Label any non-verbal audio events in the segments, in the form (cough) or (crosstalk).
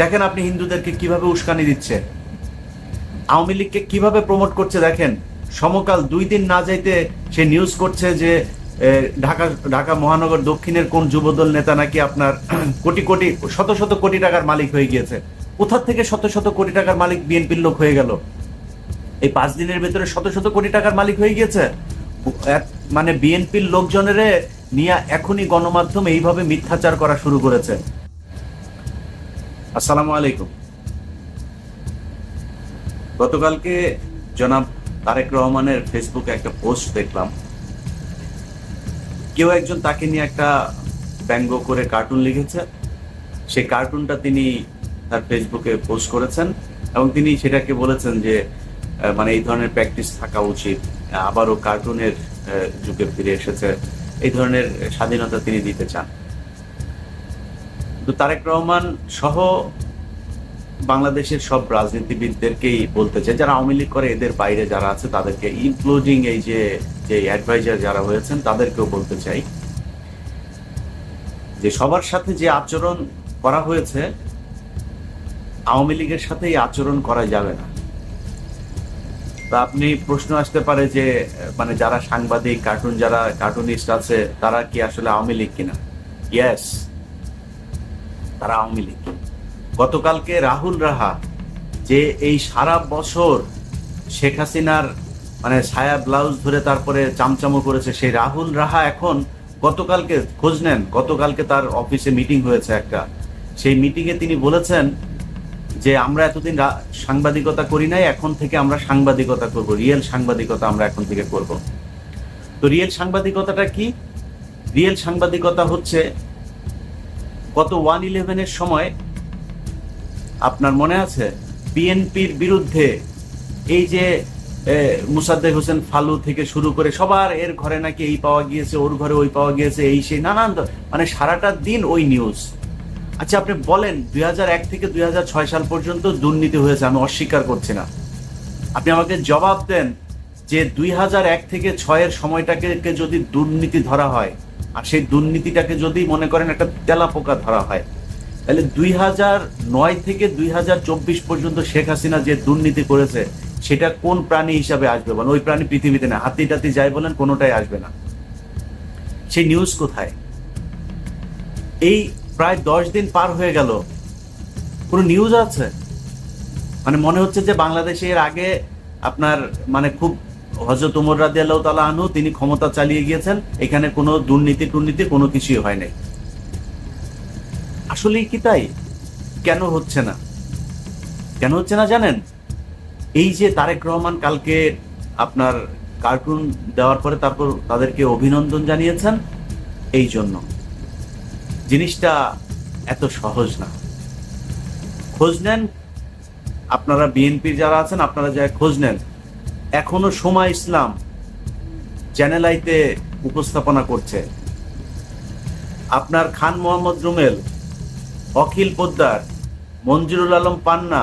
দেখেন আপনি হিন্দুদেরকে কীভাবে উস্কানি দিচ্ছে। আওয়ামী লীগকে কীভাবে প্রমোট করছে দেখেন। সমকাল দুই দিন না যাইতে সে নিউজ করছে যে ঢাকা ঢাকা মহানগর দক্ষিণের কোন যুবদল নেতা নাকি আপনার (clears throat) কোটি কোটি, শত শত কোটি টাকার মালিক হয়ে গিয়েছে। কোথা থেকে শত শত কোটি টাকার মালিক বিএনপির লোক হয়ে গেল? এই পাঁচ দিনের ভেতরে শত শত কোটি টাকার মালিক হয়ে গিয়েছে? মানে বিএনপির লোকজনের নিয়ে এখনই গণমাধ্যম এইভাবে মিথ্যাচার করা শুরু করেছে। আসসালামু আলাইকুম। গতকালকে জনাব তারেক রহমানের ফেসবুকে একটা পোস্ট দেখলাম। কেউ একজন তাকে নিয়ে একটা ব্যঙ্গ করে কার্টুন লিখেছে। সেই কার্টুনটা তিনি তার ফেসবুকে পোস্ট করেছেন এবং তিনি সেটাকে বলেছেন যে মানে এই ধরনের প্র্যাকটিস থাকা উচিত। আবারও কার্টুনের যুগে ফিরে এসেছে। এই ধরনের স্বাধীনতা তিনি দিতে চান। তো তারেক রহমান সহ বাংলাদেশের সব রাজনীতিবিদদেরকেই বলতে চাই, যারা আওয়ামী লীগ করে, এদের বাইরে যারা আছে, তাদেরকে ইনক্লুডিং এই যে যে অ্যাডভাইজার যারা হয়েছেন, তাদেরকেও বলতে চাই যে সবার সাথে যে আচরণ করা হয়েছে, আওয়ামী লীগের সাথে এই আচরণ করা যাবে না। তা আপনি প্রশ্ন আসতে পারে যে মানে যারা সাংবাদিক কার্টুন যারা কার্টুনিস্ট আছে, তারা কি আসলে আওয়ামী লীগ কিনা? ইয়েস তারা আওয়ামী লীগ। গতকালকে রাহুল রাহা যে এই সারা বছর শেখ হাসিনার মানে ছায়া ব্লাউজ ধরে তারপরে চামচামো করেছে, সেই রাহুল রাহা এখন গতকালকে খোঁজ নেন, গতকালকে তার অফিসে মিটিং হয়েছে একটা। সেই মিটিংয়ে তিনি বলেছেন যে, আমরা এতদিন সাংবাদিকতা করি নাই, এখন থেকে আমরা সাংবাদিকতা করব, রিয়েল সাংবাদিকতা আমরা এখন থেকে করব। তো রিয়েল সাংবাদিকতাটা কি? রিয়েল সাংবাদিকতা হচ্ছে গত ওয়ান ইলেভেনের সময় আপনার মনে আছে? বিএনপির বিরুদ্ধে এই যে এ, মুসাদ্দেক হোসেন ফালু থেকে শুরু করে সবার এর ঘরে নাকি এই পাওয়া গিয়েছে ওর ঘরে ওই পাওয়া গিয়েছে এই সেই নানান মানে সারাটা দিন ওই নিউজ আচ্ছা আপনি বলেন দুই হাজার এক থেকে দুই হাজার ছয় সাল পর্যন্ত দুর্নীতি হয়েছে আমি অস্বীকার করছি না। আপনি আমাকে জবাব দেন যে দুই হাজার এক থেকে ছয়ের সময়টাকে যদি দুর্নীতি ধরা হয় আর সেই দুর্নীতিটাকে যদি মনে করেন একটা তেলাপোকা ধরা হয়, তাহলে দুই হাজার নয় থেকে দুই হাজার চব্বিশ পর্যন্ত শেখ হাসিনা যে দুর্নীতি করেছে, সেটা কোন প্রাণী হিসাবে আসবে বলেন? ওই প্রাণী পৃথিবীতে না হাতি টাতি যাই বলেন, কোনোটাই আসবে না। সেই নিউজ কোথায়? এই প্রায় দশ দিন পার হয়ে গেল। কোনো নিউজ আছে? মানে মনে হচ্ছে যে বাংলাদেশে এর আগে আপনার মানে খুব হজরত উমর রাজি আল্লাহ তালা আনহু, তিনি ক্ষমতা চালিয়ে গিয়েছেন। এখানে কোনো দুর্নীতি টুর্নীতি কোনো কিছুই হয় নাই। আসলেই কি তাই? কেন হচ্ছে না? কেন হচ্ছে না জানেন? এই যে তারেক রহমান কালকে আপনার কার্টুন দেওয়ার পরে তারপর তাদেরকে অভিনন্দন জানিয়েছেন, এই জন্য। জিনিসটা এত সহজ না। খোঁজ নেন, আপনারা বিএনপি যারা আছেন, আপনারা যা খোঁজ নেন এখনও সময় ইসলাম চ্যানেল আইতে উপস্থাপনা করছে। আপনার খান মোহাম্মদ রুমেল, অখিল পোদ্দার, মঞ্জুরুল আলম পান্না,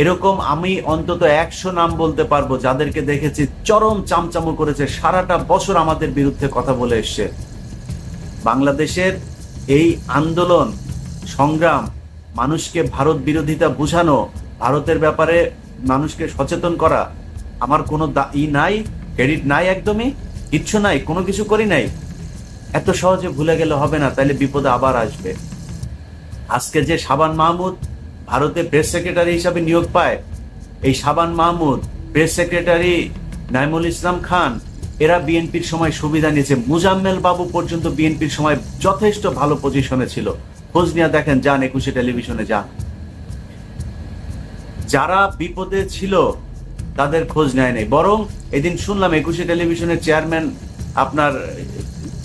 এরকম আমি অন্তত একশো নাম বলতে পারব যাদেরকে দেখেছি চরম চামচামো করেছে, সারাটা বছর আমাদের বিরুদ্ধে কথা বলে এসছে। বাংলাদেশের এই আন্দোলন, সংগ্রাম, মানুষকে ভারত বিরোধিতা বোঝানো, ভারতের ব্যাপারে মানুষকে সচেতন করা আমার কোনো ই নাই ক্রেডিট নাই একদমই, কিচ্ছু নাই, কোনো কিছু করি নাই। এত সহজে ভুলে গেলে হবে না, তাইলে বিপদে আবার আসবে। আজকে যে সাবান মাহমুদ ভারতে প্রেস সেক্রেটারি হিসাবে নিয়োগ পায়, এই সাবান মাহমুদ প্রেস সেক্রেটারি নাইমুল ইসলাম খান, এরা বিএনপির সময় সুবিধা নিয়েছে। মুজাম্মেল বাবু পর্যন্ত বিএনপির সময় যথেষ্ট ভালো পজিশনে ছিল। খোঁজ নিয়ে দেখেন, যান একুশে টেলিভিশনে যান। যারা বিপদে ছিল তাদের খোঁজ নেয় নাই। বরং এদিন শুনলাম একুশে টেলিভিশনের চেয়ারম্যান আপনার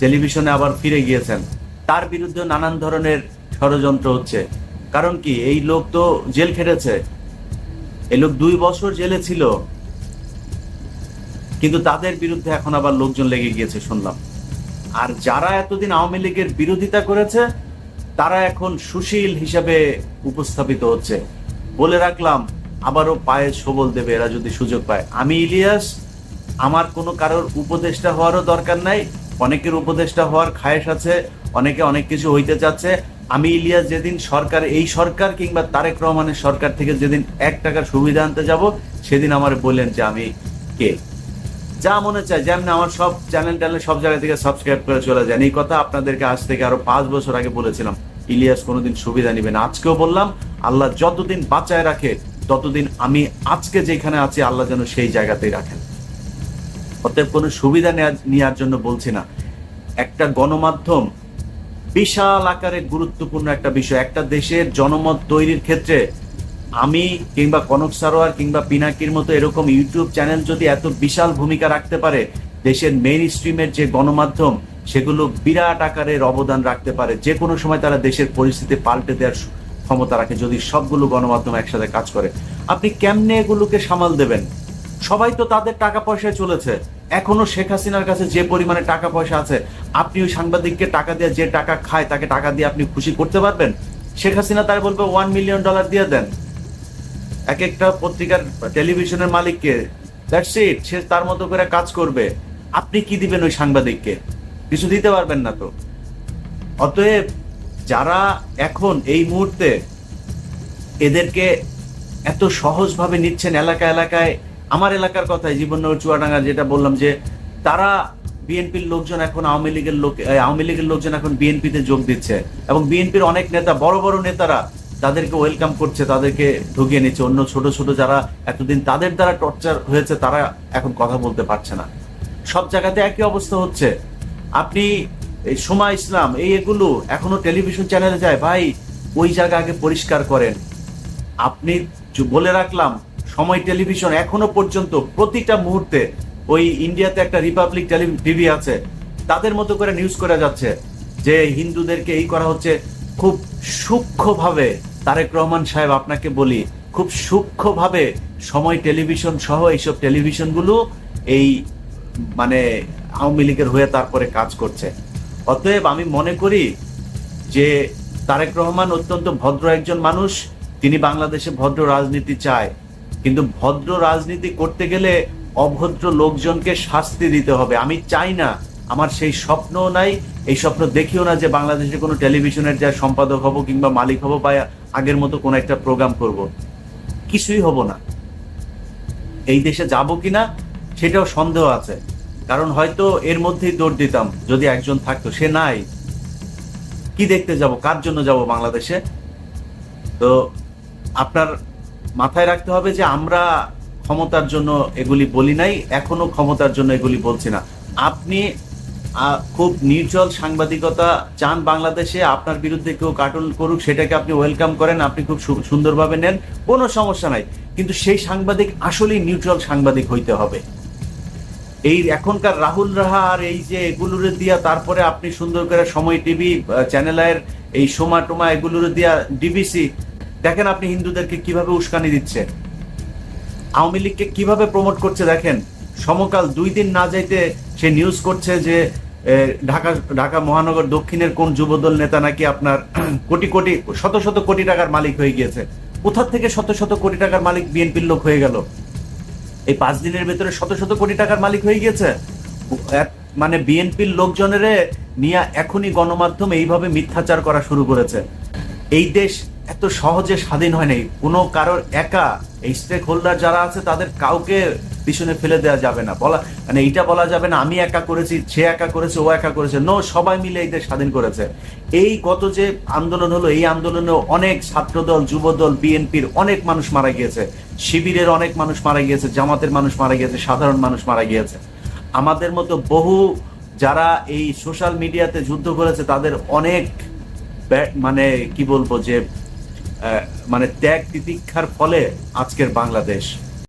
টেলিভিশনে আবার ফিরে গিয়েছেন। তার বিরুদ্ধে নানান ধরনের ষড়যন্ত্র হচ্ছে। কারণ কি, এই লোক তো জেল খেটেছে। এই লোক দুই বছর জেলে ছিল। কিন্তু তাদের বিরুদ্ধে এখন আবার লোকজন লেগে গিয়েছে শুনলাম। আর যারা এতদিন আওয়ামী লীগের বিরোধিতা করেছে, তারা এখন সুশীল হিসাবে উপস্থাপিত হচ্ছে। বলে রাখলাম আবারও পায়ে সবল দেবে, এরা যদি সুযোগ পায়। আমি ইলিয়াস, আমার কোনো কারোর উপদেষ্টা হওয়ারও দরকার নাই। অনেকের উপদেষ্টা হওয়ার খায়েশ আছে, অনেকে অনেক কিছু হইতে চাচ্ছে। আমি ইলিয়াস যেদিন সরকার, এই সরকার কিংবা তারেক রহমানের সরকার থেকে যেদিন এক টাকার সুবিধা আনতে যাব, সেদিন আমার বললেন যে আমি কে? যা মনে চায়, যেমন আমার সব চ্যানেল ট্যানেল সব জায়গা থেকে সাবস্ক্রাইব করে চলে যান। এই কথা আপনাদেরকে আজ থেকে আরও পাঁচ বছর আগে বলেছিলাম। ইলিয়াস কোনোদিন সুবিধা নিবে না। আজকেও বললাম, আল্লাহ যতদিন বাঁচায় রাখে ততদিন আমি আজকে যেখানে আছি, আল্লাহ যেন সেই জায়গাতেই রাখেন। অতএব কোনো সুবিধা নেওয়ার জন্য বলছি না। একটা গণমাধ্যম বিশাল আকারে গুরুত্বপূর্ণ একটা বিষয়। একটা দেশের জনমত তৈরির ক্ষেত্রে আমি কিংবা কনক সারোয়ার কিংবা পিনাকির মতো এরকম ইউটিউব চ্যানেল যদি এত বিশাল ভূমিকা রাখতে পারে, দেশের মেইন স্ট্রিমের যে গণমাধ্যম, সেগুলো বিরাট আকারের অবদান রাখতে পারে। যে কোনো সময় তারা দেশের পরিস্থিতি পাল্টে দেওয়ার ক্ষমতা রাখে যদি সবগুলো গণমাধ্যম একসাথে কাজ করে। আপনি কেমনে এগুলোকে সামাল দেবেন? সবাই তো তাদের টাকা পয়সায় চলেছে। এখনও শেখ হাসিনার কাছে যে পরিমাণে টাকা পয়সা আছে, আপনি ওই সাংবাদিককে টাকা দিয়ে যে টাকা খায়, তাকে টাকা দিয়ে আপনি খুশি করতে পারবেন? শেখ হাসিনা তার বলবে ওয়ান মিলিয়ন ডলার দিয়ে দেন। এক একটা পত্রিকার, টেলিভিশনের মালিককে। দ্যাটস ইট সে তার মতো করে কাজ করবে। আপনি কি দিবেন ওই সাংবাদিককে? কিছু দিতে পারবেন না তো। অতএব যারা এখন এই মুহূর্তে এদেরকে এত সহজভাবে নিচ্ছেন এলাকা এলাকায়, আমার এলাকার কথাই, জীবননগর, চুয়াডাঙ্গা যেটা বললাম যে, তারা বিএনপির লোকজন এখন আওয়ামী লীগের লোক আওয়ামী লীগের লোকজন এখন বিএনপিতে যোগ দিচ্ছে এবং বিএনপির অনেক নেতা, বড় বড় নেতারা তাদেরকে ওয়েলকাম করছে, তাদেরকে ঢুকিয়ে নিচ্ছে। অন্য ছোট ছোট যারা এতদিন তাদের দ্বারা টর্চার হয়েছে, তারা এখন কথা বলতে পারছে না। সব জায়গাতে একই অবস্থা হচ্ছে। আপনি এই সময় ইসলাম, এই এগুলো এখনও টেলিভিশন চ্যানেলে যায়। ভাই, ওই জায়গা আগে পরিষ্কার করেন। আপনি বলে রাখলাম, সময় টেলিভিশন এখনও পর্যন্ত প্রতিটা মুহূর্তে ওই ইন্ডিয়াতে একটা রিপাবলিক টিভি আছে, তাদের মতো করে নিউজ করে যাচ্ছে, যে হিন্দুদেরকে এই করা হচ্ছে। খুব সূক্ষ্মভাবে তারেক রহমান সাহেব আপনাকে বলি, খুব সূক্ষ্মভাবে সময় টেলিভিশন সহ এইসব টেলিভিশনগুলো এই মানে আওয়ামী লীগের হয়ে তারপরে কাজ করছে। অতএব আমি মনে করি যে তারেক রহমান অত্যন্ত ভদ্র একজন মানুষ। তিনি বাংলাদেশে ভদ্র রাজনীতি চায়। কিন্তু ভদ্র রাজনীতি করতে গেলে অভদ্র লোকজনকে শাস্তি দিতে হবে। আমি চাই না, আমার সেই স্বপ্নও নাই, এই স্বপ্ন দেখিও না যে বাংলাদেশে কোনো টেলিভিশনের যা সম্পাদক হব কিংবা মালিক হব বা আগের মতো কোনো একটা প্রোগ্রাম করব। কিছুই হব না। এই দেশে যাব কিনা সেটাও সন্দেহ আছে। কারণ হয়তো এর মধ্যেই দৌড় দিতাম, যদি একজন থাকতো। সে নাই। কি দেখতে যাব? কার জন্য যাব বাংলাদেশে? তো আপনার মাথায় রাখতে হবে যে আমরা ক্ষমতার জন্য এগুলি বলি নাই, এখনও ক্ষমতার জন্য এগুলি বলছি না। আপনি খুব নির্জল সাংবাদিকতা চান বাংলাদেশে, আপনার বিরুদ্ধে কেউ কার্টুন করুক, সেটাকে আপনি ওয়েলকাম করেন, আপনি খুব সুন্দরভাবে নেন, কোনো সমস্যা নাই। কিন্তু সেই সাংবাদিক আসলেই নিউট্রাল সাংবাদিক হইতে হবে। এই এখনকার রাহুল রাহা আর এই যে এগুলোর দিয়া, তারপরে আপনি সুন্দর করে সময় টিভি চ্যানেলের এই সোমা টোমা এগুলোর দিয়া ডিবিসি দেখেন আপনি হিন্দুদেরকে কীভাবে উস্কানি দিচ্ছে। আওয়ামী লীগকে কীভাবে প্রমোট করছে দেখেন। সমকাল দুই দিন না যাইতে সে নিউজ করছে যে ঢাকা ঢাকা মহানগর দক্ষিণের কোন যুবদল নেতা নাকি আপনার (clears throat) কোটি কোটি, শত শত কোটি টাকার মালিক হয়ে গিয়েছে। কোথা থেকে শত শত কোটি টাকার মালিক বিএনপির লোক হয়ে গেল? এই পাঁচ দিনের ভেতরে শত শত কোটি টাকার মালিক হয়ে গিয়েছে। মানে বিএনপির লোকজনেরে নিয়ে এখনই গণমাধ্যম এইভাবে মিথ্যাচার করা শুরু করেছে। এই দেশ এত সহজে স্বাধীন হয়নি কোনো কারোর একা এই স্টেক হোল্ডার যারা আছে তাদের কাউকে পিছনে ফেলে দেওয়া যাবে না। বলা মানে এইটা বলা যাবে না, আমি একা করেছি, সে একা করেছে, ও একা করেছে। নো সবাই মিলে এই স্বাধীন করেছে। এই গত যে আন্দোলন হলো, এই আন্দোলনে অনেক ছাত্রদল, যুবদল, বিএনপির অনেক মানুষ মারা গিয়েছে। শিবিরের অনেক মানুষ মারা গিয়েছে, জামাতের মানুষ মারা গিয়েছে, সাধারণ মানুষ মারা গিয়েছে। আমাদের মতো বহু যারা এই সোশ্যাল মিডিয়াতে যুদ্ধ করেছে, তাদের অনেক মানে কি বলব যে মানে ত্যাগ তিতিক্ষার ফলে আজকের বাংলাদেশ।